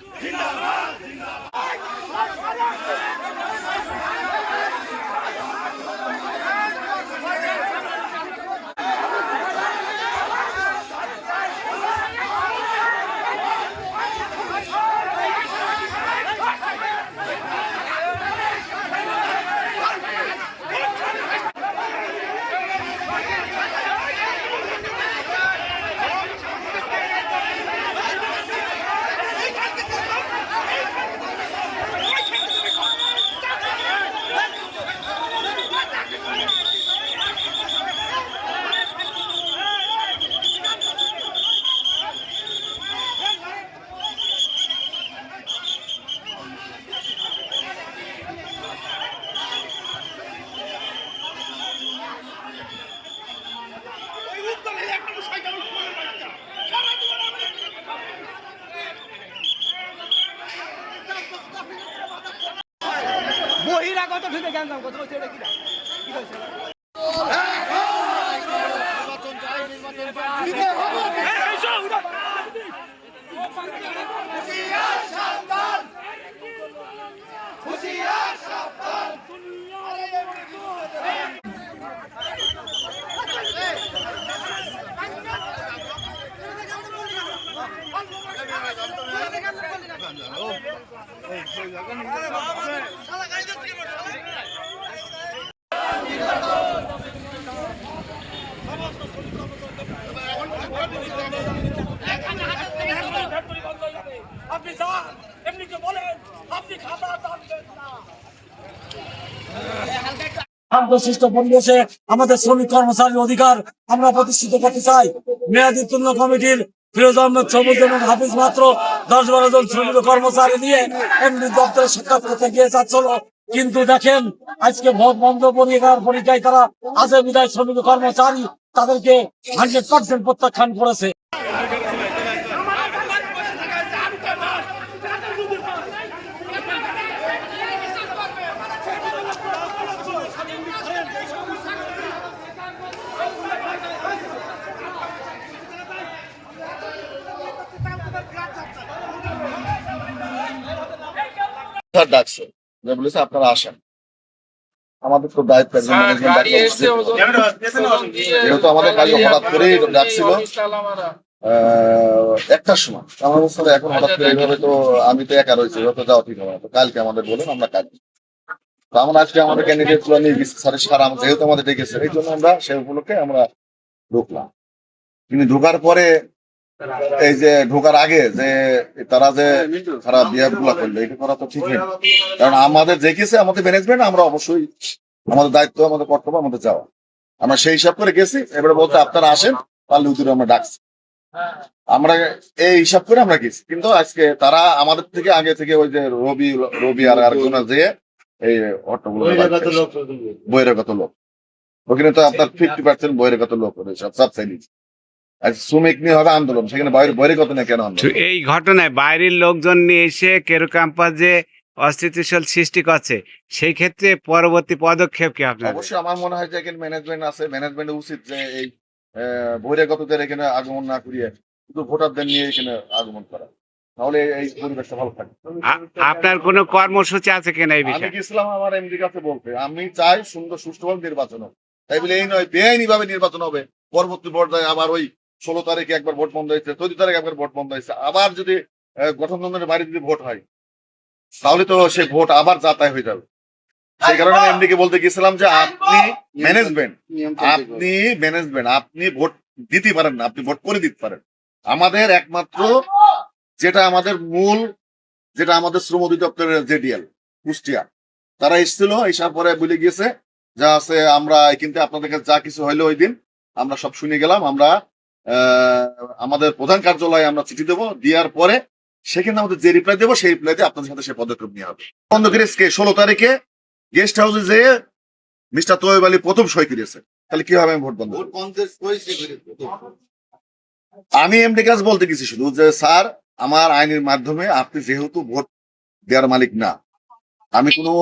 زندہ باد زندہ باد۔ বহিরাগত ঢুকে গ্যাঞ্জাম করছে বলছে এটা কি না? কি হয়েছে এই, এই, শোনো, উঠো। আপনি যান এমনি তো বলেন আপনি খাতা টানবেন না আমাদের শ্রমিক কর্মচারীর অধিকার আমরা প্রতিষ্ঠিত করতে চাই। মেয়াদি পূর্ণ কমিটির ফিরোজ আহমেদ, সবুজ এবং হাফিজ মাত্র দশ বারো জন শ্রমিক কর্মচারী নিয়ে এমনি দপ্তরে সাক্ষাৎ করতে গিয়ে যাচ্ছিল। কিন্তু দেখেন, আজকে ভোট বন্ধ পরীক্ষার পরীক্ষায় তারা আজে বিদায় শ্রমিক কর্মচারী তাদেরকে হান্ড্রেড পার্সেন্ট প্রত্যাখ্যান করেছে। স্যার ডাকছে। যে বলেছে আপনারা আসেন। আমাদের তো দায়িত্ব যেহেতু আমাদের গাড়ি হঠাৎ করেই ডাকছিল। আহ, একটার সময়। আমার বলছিল এখন হঠাৎ করে এইভাবে তো আমি তো একা রয়েছি এভাবে তো যাওয়া ঠিক হবে না। তো কালকে আমাদের বলুন আমরা কাজ তো আমরা আজকে আমাদের ক্যান্ডিডেটগুলো নিয়ে গেছি। স্যারের সার আমরা যেহেতু আমাদের ডেকেছে এই জন্য আমরা সেই উপলক্ষে আমরা ঢুকলাম। কিন্তু ঢোকার পরে এই যে ঢোকার আগে যে তারা যে তারা বিহেভগুলা করল এটা করা তো ঠিক হয়নি। কারণ আমাদের দেখেছে আমাদের ম্যানেজমেন্ট আমরা অবশ্যই আমাদের দায়িত্ব আমাদের কর্তব্য আমাদের যাওয়া আমরা সেই হিসাব করে গেছি এবারে বলতে আপনারা আসেন পারলে উত্তরে আমরা ডাকছি। আমরা এই হিসাব করে আমরা গেছি। কিন্তু আজকে তারা আমাদের থেকে আগে থেকে ওই যে রবি রবি আর আরেকজন যে এই হট্টগুলো বহিরাগত লোক ওখানে তো আপনার ফিফটি পার্সেন্ট বহিরাগত লোক রয়েছে সব চাইনিজ আর শ্রমিক নিয়ে হবে আন্দোলন সেখানে বাইরে কেন এই ঘটনায় বাইরের লোকজন নিয়ে এসে কেরু ক্যাম্পাসে অস্থিতিশীল সৃষ্টি করছে সেই ক্ষেত্রে পরবর্তী পদক্ষেপ কি আপনার অবশ্যই আমার মনে হয় যে এখানে ম্যানেজমেন্ট আছে ম্যানেজমেন্ট উচিত যে এই বহিরাগতদের এখানে আগমন না করিয়ে শুধু ভোটারদের নিয়ে এখানে আগমন করা। তাহলে এই পরিবেশটা ভালো থাকবে। আপনার কোনো কর্মসূচি আছে কিনা এই আমি গেছিলাম আমার এমডি কাছে বলতে আমি চাই সুন্দর সুষ্ঠুভাবে নির্বাচন হোক। তাই বলে এই নয় বেআইনি ভাবে নির্বাচন হবে। পরবর্তী পর্যায়ে আবার ওই ষোলো তারিখে একবার ভোট বন্ধ হয়েছে চোদ্দ তারিখে একবার ভোট বন্ধ হয়েছে। আবার যদি গঠনতন্ত্রের বাইরে যদি ভোট হয় তাহলে তো সে ভোট আবার যাতায়াত হয়ে যাবে। সেই কারণে আমি এমডিকে বলতে গেছিলাম যে আপনি ম্যানেজমেন্ট আপনি ম্যানেজমেন্ট আপনি ভোট দিতে পারেন না আপনি ভোট করে দিতে পারেন। আমাদের একমাত্র যেটা আমাদের মূল যেটা আমাদের শ্রম অধিদপ্তরের জেডিএল কুষ্টিয়া তারা এসেছিল এসার পরে বলে গিয়েছে যা আছে আমরা কিন্তু আপনাদের কাছে যা কিছু হইল ওই দিন আমরা সব শুনে গেলাম আমরা আমাদের প্রধান কার্যালয়ে আমরা চিঠি দেবো, দেওয়ার পরে সেখানে আমাদের যে রিপ্লাই দেবো, সেই রিপ্লাইতে আপনাদের সাথে সে পদক্ষেপ নেওয়া হবে। বন্ধ করে ষোলো তারিখে গেস্ট হাউসে যে মিস্টার তোয়েব আলী প্রথম সই করিয়েছে তাহলে কি হবে আমি ভোট বন্ধ আমি এমডি কাজ বলতে গেছি শুধু যে, স্যার, আমার আইনের মাধ্যমে আপনি যেহেতু ভোট দেওয়ার মালিক না, আমি কোনো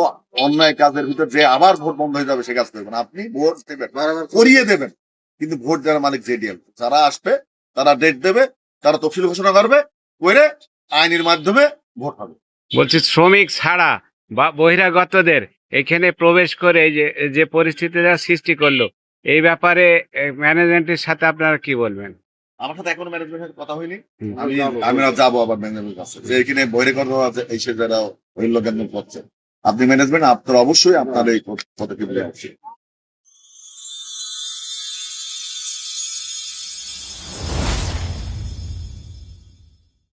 অন্যায় কাজের ভিতর যে আবার ভোট বন্ধ হয়ে যাবে সে কাজ করবেন আপনি ভোট দেবেন, করিয়ে দেবেন। কিন্তু ভোট দেওয়ার মালিক জেডিএল যারা আসবে তারা ডেট দেবে তারা তফসিল ঘোষণা করবে করে আইনের মাধ্যমে ভোট হবে। বলছি শ্রমিক ছাড়া বা বহিরাগতদের এখানে প্রবেশ করে যে যে পরিস্থিতিটা সৃষ্টি করল এই ব্যাপারে ম্যানেজমেন্টের সাথে আপনারা কি বলবেন? আমার সাথে এখনও ম্যানেজমেন্টের কথা হয়নি। আমি আমি যাব আবার ম্যানেজমেন্টের কাছে। যে এখানে বহিরাগত আছে এই সে যারা লোকের করছে। আপনি ম্যানেজমেন্ট আপনার অবশ্যই আপনার এই পদক্ষেপ